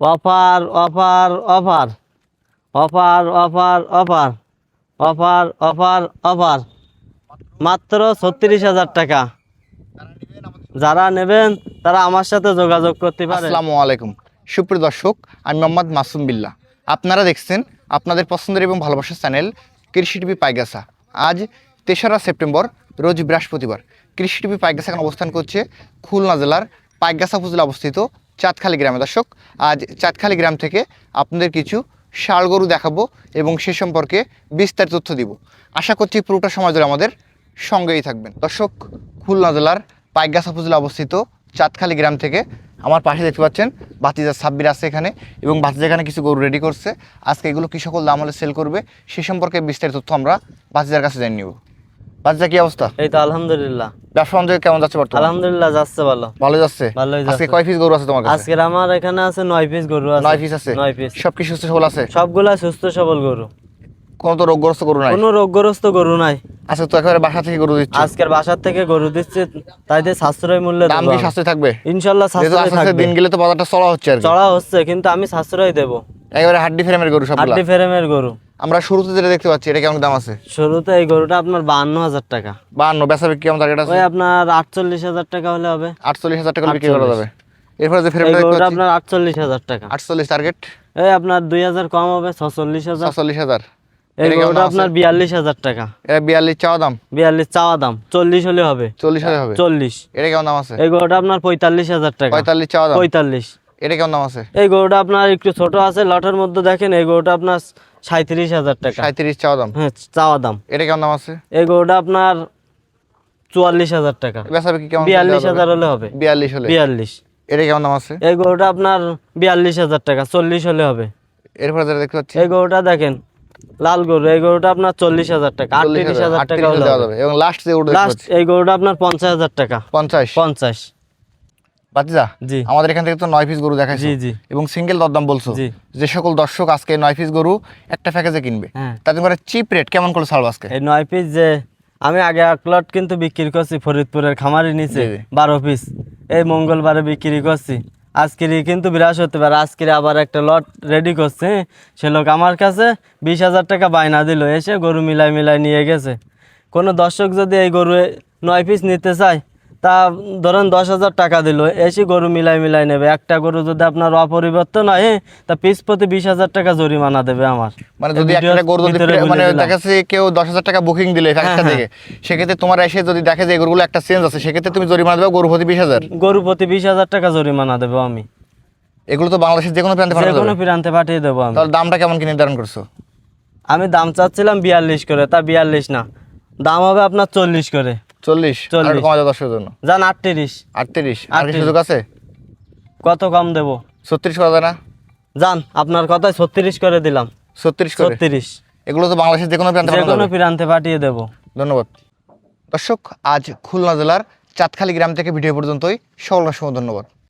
Offer offer offer. Offer offer offer. Offer offer offer. মাত্র ছত্রিশ হাজার টাকা। যারা নেবেন, তারা আমার সাথে যোগাযোগ করতে পারে। আসসালামু আলাইকুম। সুপ্রিয় দর্শক, আমি মোহাম্মদ মাসুম বিল্লাহ। আপনারা দেখছেন আপনাদের পছন্দের এবং ভালোবাসার চ্যানেল কৃষি টিভি পাইগাসা আজ তেসরা সেপ্টেম্বর, রোজ বৃহস্পতিবার। কৃষি টিভি পাইগাসা এখন অবস্থান করছে খুলনা জেলার পাইগাসা উপজেলা অবস্থিত চাঁদখালি গ্রামে। দর্শক, আজ চাঁদখালি গ্রাম থেকে আপনাদের কিছু গরু দেখাবো এবং সে সম্পর্কে বিস্তারিত তথ্য দিব। আশা করছি পুরোটা সময় ধরে আমাদের সঙ্গেই থাকবেন। দর্শক, খুলনা জেলার পাইগাসা উপজেলা অবস্থিত চাঁদখালি গ্রাম থেকে আমার পাশে দেখতে পাচ্ছেন বাতিজা সাব্বির আছে এখানে এবং বাতিজা এখানে কিছু গরু রেডি করছে। আজকে এগুলো কি সকল দাম হলে সেল করবে, সে সম্পর্কে বিস্তারিত তথ্য আমরা বাতিজার কাছে জানিয়ে নিব। বাতিজা কি অবস্থা? এই তো আলহামদুলিল্লাহ। ব্যবসা বাণিজ্য কেমন যাচ্ছে বর্তমানে? আলহামদুলিল্লাহ যাচ্ছে ভালো। ভালো যাচ্ছে? আজকে কয় পিস গরু আছে তোমার কাছে? আজকের আমার এখানে আছে পিস গরু আছে। পিস আছে? পিস সব কি সুস্থ সবল আছে? সবগুলা সুস্থ সবল গরু। কোনো তো রোগগ্রস্ত গরু নাই? কোনো রোগগ্রস্ত গরু নাই। আজকে তো একেবারে বাসা থেকে গরু দিচ্ছে? আজকের বাসার থেকে গরু দিচ্ছে তাই দিয়ে সাশ্রয় মূল্যে দাম কি সাশ্রয় থাকবে? ইনশাল্লাহ সাশ্রয় থাকবে। দিন গেলে তো বাজারটা চড়া হচ্ছে আর। চড়া হচ্ছে কিন্তু আমি সাশ্রয় দেব। একেবারে হাড্ডি ফ্রেমের গরু সবগুলা? হাড্ডি ফ্রেমের গরু। আমরা শুরুতে যেটা দেখতে পাচ্ছি এটা কেমন দাম আছে? শুরুতে এই গরুটা আপনার বাহান্ন হাজার টাকা। বাহান্ন বেচা বিক্রি কেমন টার্গেট আছে? ওই আপনার আটচল্লিশ হাজার টাকা হলে হবে। আটচল্লিশ হাজার টাকা বিক্রি করা যাবে। এরপরে যে গরুটা পাচ্ছি আপনার আটচল্লিশ হাজার টাকা। আটচল্লিশ টার্গেট এই আপনার দুই হাজার কম হবে ছচল্লিশ হাজার। সাতচল্লিশ হাজার। এই গরুটা আপনার বিয়াল্লিশ হাজার টাকা। এটা বিয়াল্লিশ চাওয়া দাম? বিয়াল্লিশ চাওয়া দাম চল্লিশ হলে হবে। চল্লিশ হাজার হবে? চল্লিশ। এটা কেমন দাম আছে? এই গরুটা আপনার পঁয়তাল্লিশ হাজার টাকা। পঁয়তাল্লিশ চাওয়া দাম? পঁয়তাল্লিশ। এটা কেমন দাম আছে? এই গরুটা আপনার একটু ছোট আছে লটের মধ্যে দেখেন এই গরুটা আপনার সাঁত্রিশ হাজার টাকা। সাঁত্রিশ চাওয়া দাম? হ্যাঁ চাওয়া দাম। এটা কেমন দাম আছে? এই গরুটা আপনার চুয়াল্লিশ হাজার টাকা। বেচা বিক্রি কেমন বিয়াল্লিশ হাজার হলে হবে। বিয়াল্লিশ হলে। বিয়াল্লিশ। এটা কেমন দাম আছে? এই গরুটা আপনার বিয়াল্লিশ হাজার টাকা চল্লিশ হলে হবে। এরপরে যেটা দেখতে পাচ্ছি। এই গরুটা দেখেন লাল গরু এই গরুটা আপনার চল্লিশ হাজার টাকা আটত্রিশ হাজার টাকা হলে এবং লাস্ট যে লাস্ট এই গরুটা আপনার পঞ্চাশ হাজার টাকা। পঞ্চাশ। পঞ্চাশ। বাতিজা জি। আমাদের এখান থেকে তো নয় পিস গরু দেখাইছো। জি জি। এবং সিঙ্গেল দরদাম বলছো। যে সকল দর্শক আজকে নয় পিস গরু একটা প্যাকেজে কিনবে। হ্যাঁ। তাতে করে চিপ রেট কেমন করে ছাড়বো আজকে? এই নয় পিস যে আমি আগে এক লট কিন্তু বিক্রি করছি ফরিদপুরের খামারি নিচে। বারো পিস এই মঙ্গলবারে বিক্রি করছি। আজকের কিন্তু বিরাশ হতে পারে। আজকের আবার একটা লট রেডি করছে সে লোক আমার কাছে বিশ হাজার টাকা বায়না দিল। এসে গরু মিলাই মিলাই নিয়ে গেছে। কোনো দর্শক যদি এই গরু নয় পিস নিতে চায় তা ধরেন দশ হাজার টাকা দিল এসে গরু মিলাই মিলাই নেবে। একটা গরু যদি আপনার অপরিবর্তন হয় তা পিস প্রতি বিশ হাজার টাকা জরিমানা দেবে আমার। মানে যদি একটা গরু যদি মানে। দেখা কেউ দশ হাজার টাকা বুকিং দিলে হ্যাঁ, থেকে সেক্ষেত্রে তোমার এসে যদি দেখে যে গরুগুলো একটা চেঞ্জ আছে সেক্ষেত্রে তুমি জরিমানা দেবে গরু প্রতি বিশ হাজার? গরু প্রতি বিশ হাজার টাকা জরিমানা দেবো আমি। এগুলো তো বাংলাদেশের যে কোনো প্রান্তে যে পাঠানো কোনো যাবে। প্রান্তে পাঠিয়ে দেবো আমি। তাহলে দামটা কেমন কি নির্ধারণ করছ? আমি দাম চাচ্ছিলাম বিয়াল্লিশ করে তা বিয়াল্লিশ না। দাম হবে আপনার চল্লিশ করে। চল্লিশ? চল্লিশ। কমা যাবে দশের জন্য? যান আটত্রিশ। আটত্রিশ। আর কি সুযোগ আছে? কত কম দেবো? ছত্রিশ করা যায় না? যান আপনার কথায় ছত্রিশ করে দিলাম। ছত্রিশ ছত্রিশ। এগুলো তো বাংলাদেশের যে কোনো প্রান্তে যে কোনো প্রান্তে পাঠিয়ে দেবো। ধন্যবাদ। দর্শক আজ খুলনা জেলার চাঁদখালি গ্রাম থেকে ভিডিও পর্যন্তই। সকল অসংখ্য ধন্যবাদ।